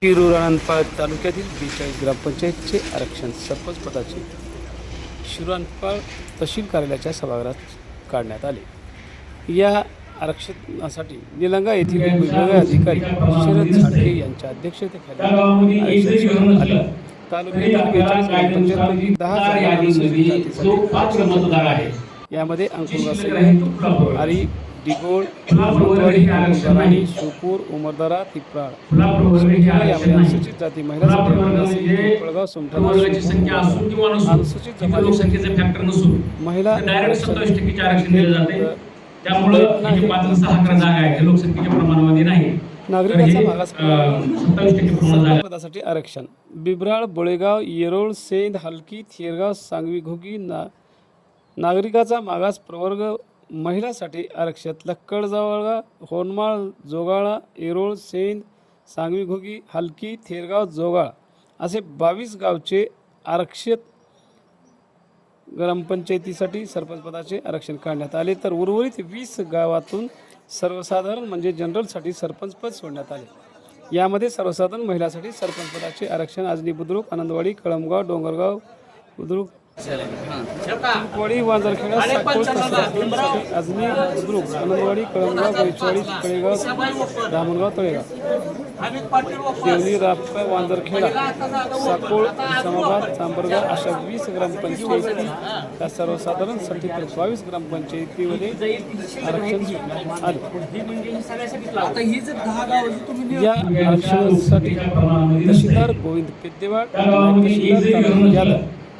शिरूर अनंतपाळ तालुक्यातील बेचाळीस ग्रामपंचायतचे आरक्षण सरपंच पदाचे शिरूर तहसील कार्यालयाच्या सभागृहात काढण्यात आले. या आरक्षणासाठी निलंगा येथील विभागीय अधिकारी शरद झाडके यांच्या अध्यक्षतेखाली आरक्षण आले. तालुक्यातील ग्रामपंचायतपैकी दहा जागांसाठी जातीसाठी यामध्ये आरी डिगोळ राणी शिवपूर उमरदरा तिप्राळ. यामध्ये अनुसूचित जाती महिलांसाठी किंवा नसून अनुसूचित फॅक्टर महिला त्यामुळं आणि सहा अकरा जागा आहेत हे लोकसंख्येच्या प्रमाणामध्ये नाही. नागरिकाचा मागास पदासाठी आरक्षण. बिबराळ बोळेगाव येरोळ सेंद हलकी थेरगाव सांगवी घोगी ना नागरिकाचा मागास प्रवर्ग महिलासाठी आरक्षण. लक्कडजवळगा होनमाळ जोगाळा येरोळ सेंद सांगवी घोगी हलकी थेरगाव जोगाळा असे बावीस गावचे आरक्षित ग्रामपंचायतीसाठी सरपंचपदाचे आरक्षण काढण्यात आले. तर उर्वरित वीस गावातून सर्वसाधारण म्हणजे जनरलसाठी सरपंचपद सोडण्यात आले. यामध्ये सर्वसाधारण महिलासाठी सरपंचपदाचे आरक्षण आजनी बुद्रुक आनंदवाडी कळमगाव डोंगरगाव बुद्रुक वाडी वांजरखेडा साकोळ आजनी बुद्रुक आनंदवाडी कळमगाव बैचवाडी कळेगाव धामणगाव तळेगाव. देवणी रापका वांजरखेडा साकोळ इस्लामाबाद चांबरगाव अशा वीस ग्रामपंचायती या सर्वसाधारणसाठी तर बावीस ग्रामपंचायतीमध्ये आरक्षण आले. या आरक्षणासाठी तहसीलदार गोविंद पेद्देवाड तहसीलदार यादव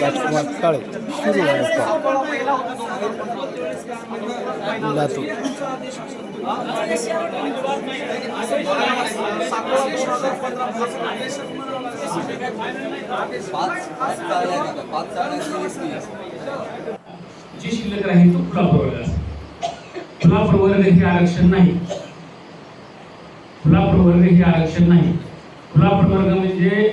राजकुमार काळे सुरू लातूर जे शिल्लक राहील तो खुला प्रवर्ग खुला प्रवर्ग हे आरक्षण नाही. खुला प्रवर्ग हे आरक्षण नाही. खुला प्रवर्ग म्हणजे